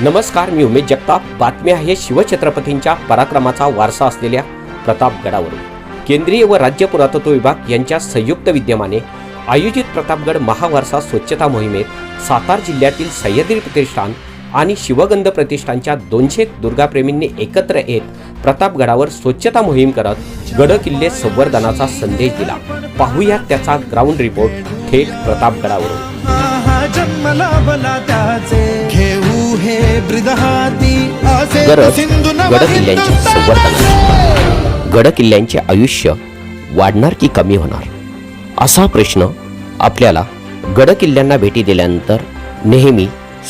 नमस्कार मी उमेश जगताप. बातमी आहे शिवछत्रपतींच्या पराक्रमाचा वारसा असलेल्या प्रतापगडावरून. केंद्रीय व राज्य पुरातत्व विभाग यांच्या संयुक्त विद्यमाने आयोजित प्रतापगड महावारसा स्वच्छता मोहिमेत सातार जिल्ह्यातील सह्याद्री प्रतिष्ठान आणि शिवगंध प्रतिष्ठानच्या दोनशे दुर्गाप्रेमींनी एकत्र येत प्रतापगडावर स्वच्छता मोहीम करत गड किल्ले संवर्धनाचा संदेश दिला. पाहूया त्याचा ग्राउंड रिपोर्ट थेट प्रतापगडावरून. गरज हिंदुस्तान. संवर्धनाची गडकिल्ल्यांचे आयुष्य वाढणार की कमी होणार? असा प्रश्न आपल्याला गडकिल्ल्यांना भेटी दिल्यानंतर नेहमी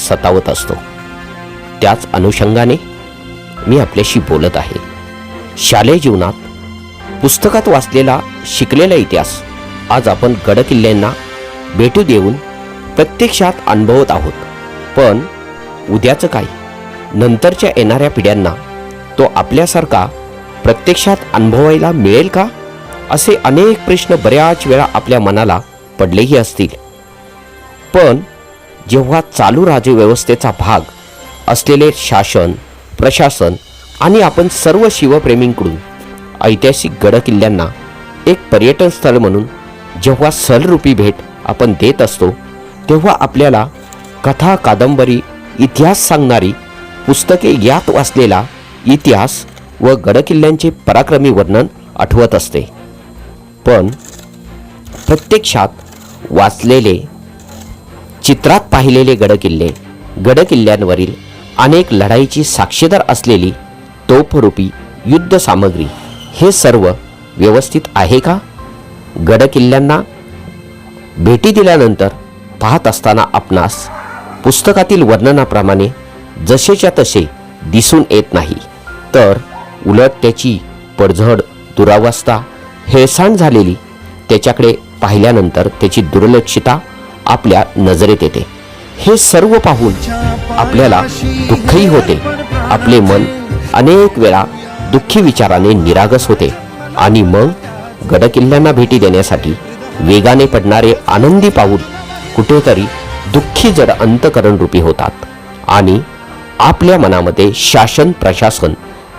सतावत असतो. त्याच अनुषंगाने मी आपल्याशी बोलत आहे. शालेय जीवनात पुस्तकात वाचलेला शिकलेला इतिहास आज आपण गडकिल्ल्यांना भेटू देऊन प्रत्यक्षात अनुभवत आहोत. पण उद्याचं काय? नंतरच्या येणाऱ्या पिढ्यांना तो आपल्यासारखा प्रत्यक्षात अनुभवायला मिळेल का? असे अनेक प्रश्न बऱ्याच वेळा आपल्या मनाला पडलेही असतील. पण जेव्हा चालू राजव्यवस्थेचा भाग असलेले शासन प्रशासन आणि आपण सर्व शिवप्रेमींकडून ऐतिहासिक गडकिल्ल्यांना एक पर्यटन स्थळ म्हणून जेव्हा सलरूपी भेट आपण देत असतो तेव्हा आपल्याला कथा कादंबरी इतिहास सांगणारी पुस्तके यात वाचलेला इतिहास व गडकिल्ल्यांचे पराक्रमी वर्णन आठवत असते. पण प्रत्यक्षात वाचलेले चित्रात पाहिलेले गडकिल्ले गडकिल्ल्यांवरील अनेक लढाईची साक्षीदार असलेली तोफरूपी युद्ध सामग्री हे सर्व व्यवस्थित आहे का? गडकिल्ल्यांना भेटी दिल्यानंतर पाहत असताना आपणास पुस्तकातील वर्णनाप्रमाणे जसेच्या तसे दिसून येत नाही. तर उलट त्याची पडझड दुरावस्था हेळसांड झालेली त्याच्याकडे पाहिल्यानंतर त्याची दुर्लक्षिता आपल्या नजरेत येते. हे सर्व पाहून आपल्याला दुःखही होते. आपले मन अनेक वेळा दुःखी विचाराने निरागस होते आणि मग गडकिल्ल्यांना भेटी देण्यासाठी वेगाने पडणारे आनंदी पाऊल कुठेतरी दुःखी जड अंतकरण रूपी होतात आणि आपल्या मनामध्ये शासन प्रशासन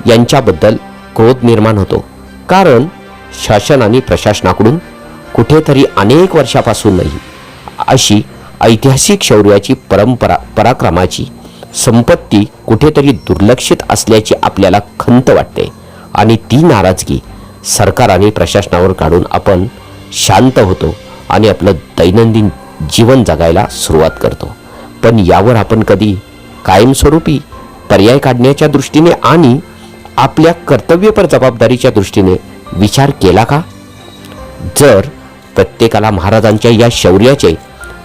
यांच्याबद्दल क्रोध निर्माण होतो. कारण शासन आणि प्रशासनाकडून कुठेतरी अनेक वर्षापासूनही अशी ऐतिहासिक शौर्याची परंपरा पराक्रमाची संपत्ती कुठेतरी दुर्लक्षित असल्याची आपल्याला खंत वाटते. आणि ती नाराजगी सरकार आणि प्रशासनावर काढून आपण शांत होतो आणि आपलं दैनंदिन जीवन जगायला सुरुवात करतो. पण यावर आपण कधी कायमस्वरूपी पर्याय काढण्याच्या दृष्टीने आणि आपल्या कर्तव्यपर जबाबदारीच्या दृष्टीने विचार केला का? जर प्रत्येकाला महाराजांच्या या शौर्याचे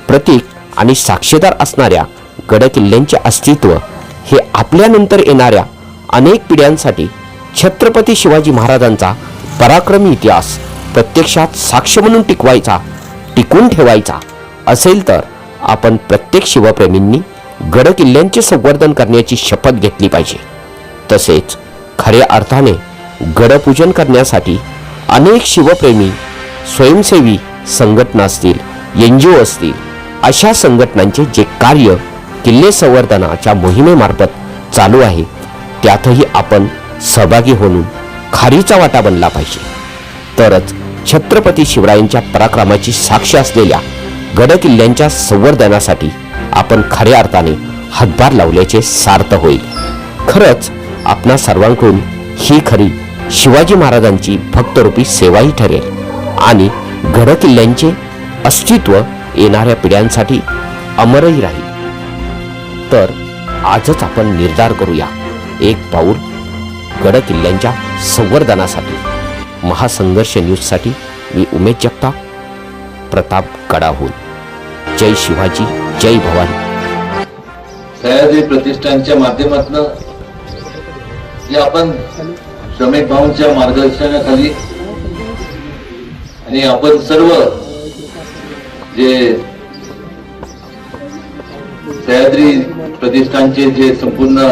प्रतीक आणि साक्षीदार असणाऱ्या गडकिल्ल्यांचे अस्तित्व हे आपल्यानंतर येणाऱ्या अनेक पिढ्यांसाठी छत्रपती शिवाजी महाराजांचा पराक्रमी इतिहास प्रत्यक्षात साक्ष म्हणून टिकवायचा टिकून ठेवायचा असेल तर आपण प्रत्येक शिवप्रेमींनी गडकिल्ल्यांचे संवर्धन करण्याची शपथ घेतली पाहिजे. तसेच खऱ्या अर्थाने गडपूजन करण्यासाठी अनेक शिवप्रेमी स्वयंसेवी संघटना असतील एन जी ओ असतील अशा संघटनांचे जे कार्य किल्ले संवर्धनाच्या मोहिमेमार्फत चालू आहे त्यातही आपण सहभागी होऊन खारीचा वाटा बनला पाहिजे. तरच छत्रपती शिवरायांच्या पराक्रमाची साक्ष असलेल्या गडकिल्ल्यांच्या संवर्धनासाठी आपण खऱ्या अर्थाने हातभार लावल्याचे सार्थ होईल. खरंच आपणा सर्वांकडून ही खरी शिवाजी महाराजांची भक्तरूपी सेवाही ठरेल आणि गडकिल्ल्यांचे अस्तित्व येणाऱ्या पिढ्यांसाठी अमरही राहील. तर आजच आपण निर्धार करूया एक पाऊल गडकिल्ल्यांच्या संवर्धनासाठी. महासंघर्ष न्यूजसाठी मी उमेश जगताप प्रताप गडाहून. जय शिवाजी. जय भवानी. सह्याद्री प्रतिष्ठानच्या माध्यमातून जे आपण श्रमिक भाऊंच्या मार्गदर्शनाखाली आणि आपण सर्व जे सह्याद्री प्रतिष्ठानचे जे संपूर्ण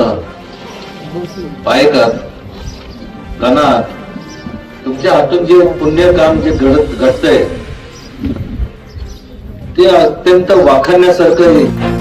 पायकात गणात तुमच्या हातून जे पुण्य काम जे घडत घडतंय ते अत्यंत वाखाणण्यासारखं आहे.